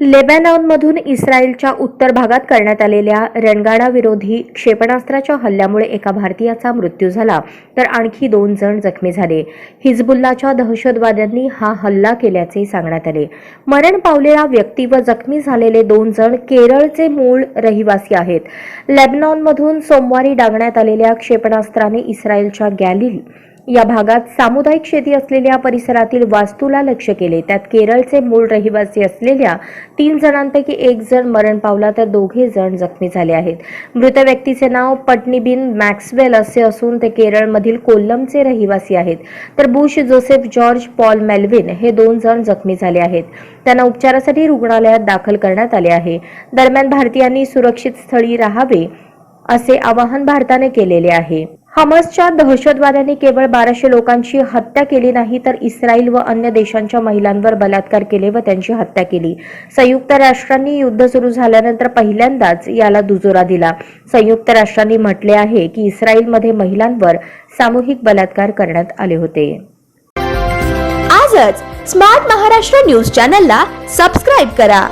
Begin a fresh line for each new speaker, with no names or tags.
लेबॅनॉनमधून इस्रायलच्या उत्तर भागात करण्यात आलेल्या रणगाडाविरोधी क्षेपणास्त्राच्या हल्ल्यामुळे एका भारतीयाचा मृत्यू झाला तर आणखी दोन जण जखमी झाले. हिजबुल्लाच्या दहशतवाद्यांनी हा हल्ला केल्याचे सांगण्यात आले. मरण पावलेला व्यक्ती व जखमी झालेले दोन जण केरळचे मूळ रहिवासी आहेत. लेबनॉनमधून सोमवारी डागण्यात आलेल्या क्षेपणास्त्राने इस्रायलच्या गॅलिल या भागात सामुदायिक शेती असलेल्या परिसरातील वास्तूला लक्ष केले. त्यात केरळचे मूळ रहिवासी असलेल्या तीन जणांपैकी एक जण मरण पावला तर दोघे जण जखमी झाले आहेत. मृत व्यक्तीचे नाव पटनीबिन मॅक्सवेल असे असून ते केरळमधील कोल्लमचे रहिवासी आहेत. तर Bush Joseph George Paul Melvin हे दोन जण जखमी झाले आहेत. त्यांना उपचारासाठी रुग्णालयात दाखल करण्यात आले आहे. दरम्यान भारतीयांनी सुरक्षित स्थळी राहावे असे आवाहन भारताने केलेले आहे. हमसच्या दहशतवाद्यांनी केवळ बाराशे लोकांची हत्या केली नाही तर इस्रायल व अन्य देशांच्या महिलांवर बलात्कार केले व त्यांची हत्या केली. संयुक्त राष्ट्रांनी युद्ध सुरू झाल्यानंतर पहिल्यांदाच याला दुजोरा दिला. संयुक्त राष्ट्रांनी म्हटले आहे की इस्रायलमध्ये महिलांवर सामूहिक बलात्कार करण्यात आले होते.
आजच स्मार्ट महाराष्ट्र न्यूज चॅनलला सबस्क्राईब करा.